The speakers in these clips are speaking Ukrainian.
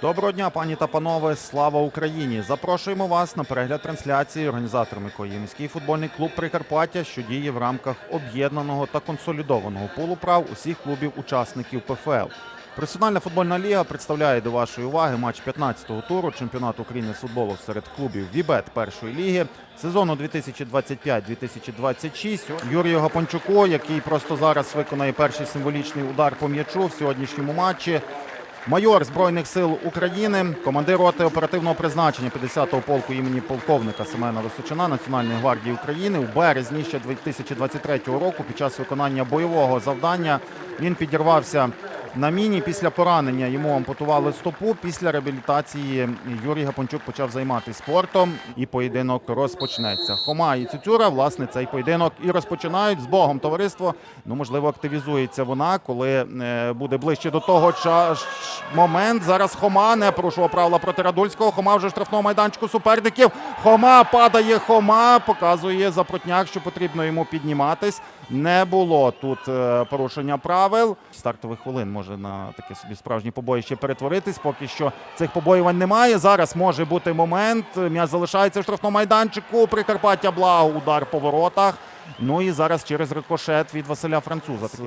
Доброго дня, пані та панове. Слава Україні! Запрошуємо вас на перегляд трансляції, організаторами якої міський футбольний клуб Прикарпаття, що діє в рамках об'єднаного та консолідованого пулу прав усіх клубів-учасників ПФЛ. Професіональна футбольна ліга представляє до вашої уваги матч 15-го туру чемпіонату України з футболу серед клубів Вібет першої ліги сезону 2025-2026. Юрію Гапончуку, який просто зараз виконає перший символічний удар по м'ячу в сьогоднішньому матчі. Майор Збройних сил України, командир роти оперативного призначення 50-го полку імені полковника Семена Височина Національної гвардії України у березні ще 2023 року під час виконання бойового завдання він підірвався на міні. Після поранення йому ампутували стопу. Після реабілітації Юрій Гапончук почав займатися спортом, і поєдинок розпочнеться. Хома і Цюцюра, власне, цей поєдинок і розпочинають з Богом товариство. Ну, можливо, активізується вона, коли е, буде ближче до того ча- момент. Зараз Хома не порушував правила проти Радульського. Хома вже в штрафному майданчику суперників. Хома падає. Хома показує Запротняк, що потрібно йому підніматись. Не було тут е, порушення правил. Стартових хвилин може на таке собі справжнє побоїще перетворитись. Поки що цих побоювань немає. Зараз може бути момент. М'яч залишається в штрафному майданчику. Прикарпаття благо. Удар по воротах. Ну і зараз через рикошет від Василя Француза Е,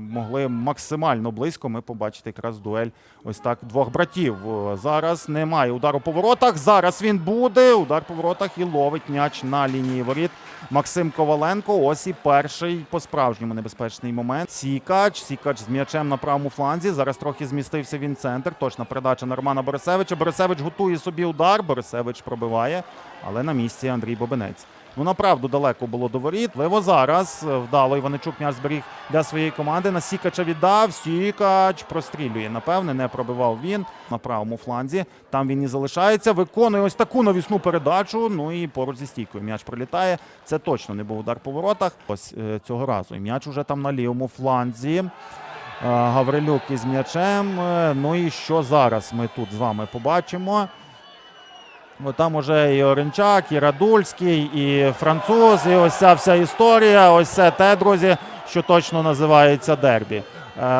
могли максимально близько ми побачити якраз дуель ось так двох братів. Е, Зараз немає удару по воротах. Зараз він буде. Удар по воротах і ловить м'яч на лінії воріт. Максим Коваленко. Ось і перший по-справжньому небезпечний момент. Сікач. Сікач з м'ячем на правому фланзі. Зараз трохи змістився він центр. Точна передача на Романа Борисевича. Борисевич готує собі удар. Борисевич пробиває, але на місці Андрій Бобинець. Ну, направду далеко було до воріт. Лево зараз вдало Іваничук м'яч зберіг для своєї команди. На Сікача віддав. Сікач прострілює. Напевне, не пробивав він на правому фланзі. Там він і залишається. Виконує ось таку навісну передачу. Ну і поруч зі стійкою м'яч пролітає. Це точно не був удар по воротах. Ось е, цього разу. І м'яч уже там на лівому фланзі. Е, Гаврилюк із м'ячем. Е, Ну і що зараз ми тут з вами побачимо? Бо там уже і Оренчак, і Радульський, і француз, і ось ця вся історія. Ось це те, друзі, що точно називається дербі. Е,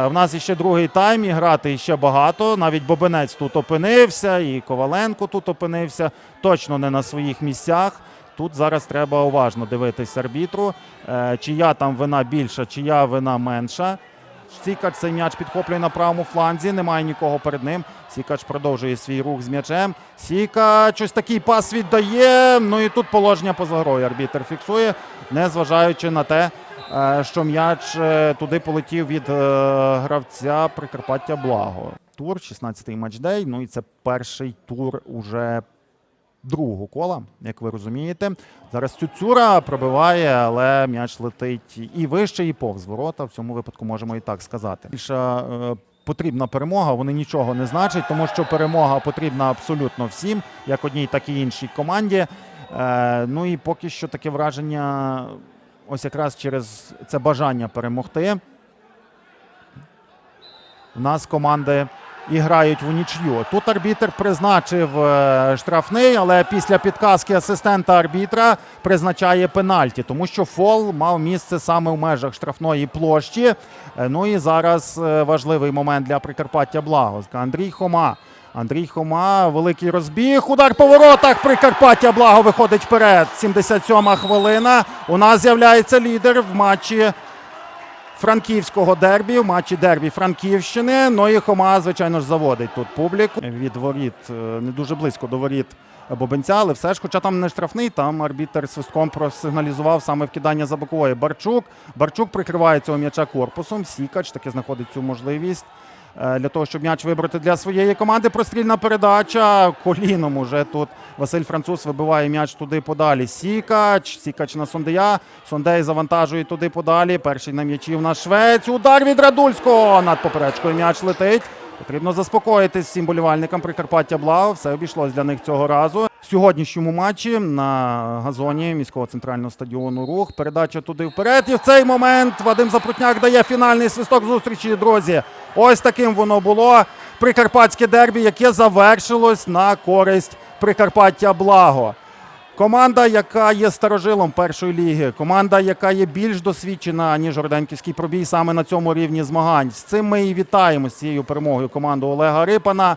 в нас іще другий тайм, і грати ще багато. Навіть Бобинець тут опинився, і Коваленко тут опинився. Точно не на своїх місцях. Тут зараз треба уважно дивитись арбітру, е, чия там вина більша, чия вина менша. Сікач цей м'яч підхоплює на правому фланзі. Немає нікого перед ним. Сікач продовжує свій рух з м'ячем. Сікач ось такий пас віддає. Ну і тут положення поза грою арбітр фіксує, незважаючи на те, е, що м'яч е, туди полетів від е, гравця Прикарпаття Благо. Тур, 16-й матчдей. Ну і це перший тур уже другого кола, як ви розумієте. Зараз Цюцюра пробиває, але м'яч летить і вище, і повз ворота. В цьому випадку можемо і так сказати. Більша е, потрібна перемога. Вони нічого не значать, тому що перемога потрібна абсолютно всім, як одній, так і іншій команді. Е, ну і поки що таке враження, ось якраз через це бажання перемогти. У нас команди і грають в нічю. Тут арбітр призначив е, штрафний, але після підказки асистента арбітра призначає пенальті, тому що фол мав місце саме в межах штрафної площі. Е, Ну і зараз е, важливий момент для Прикарпаття Благо. Андрій Хома. Андрій Хома, великий розбіг. Удар по воротах. Прикарпаття Благо виходить вперед. 77-ма хвилина. У нас з'являється лідер в матчі франківського дербі, в матчі дербі Франківщини. Ну і Хома, звичайно ж, заводить тут публіку. Від воріт е, не дуже близько до воріт Бобенця, але все ж, хоча там не штрафний, там арбітер свистком просигналізував саме вкидання за бокової. Барчук. Барчук прикриває цього м'яча корпусом. Сікач таки знаходить цю можливість. Е, Для того, щоб м'яч вибрати для своєї команди, прострільна передача. Коліном уже тут Василь Француз вибиває м'яч туди подалі. Сікач. Сікач на Сондея. Сондей завантажує туди подалі. Перший на м'ячі в нас Швець. Удар від Радульського. Над поперечкою м'яч летить. Потрібно заспокоїтись всім болівальникам Прикарпаття Благо. Все обійшлось для них цього разу. В сьогоднішньому матчі на газоні міського центрального стадіону Рух. Передача туди вперед. І в цей момент Вадим Запрутняк дає фінальний свисток зустрічі, друзі. Ось таким воно було. Прикарпатське дербі, яке завершилось на користь Прикарпаття Благо. Команда, яка є старожилом першої ліги, команда, яка є більш досвідчена, ніж Орденківський пробій саме на цьому рівні змагань. З цим ми і вітаємо з цією перемогою команду Олега Рипана.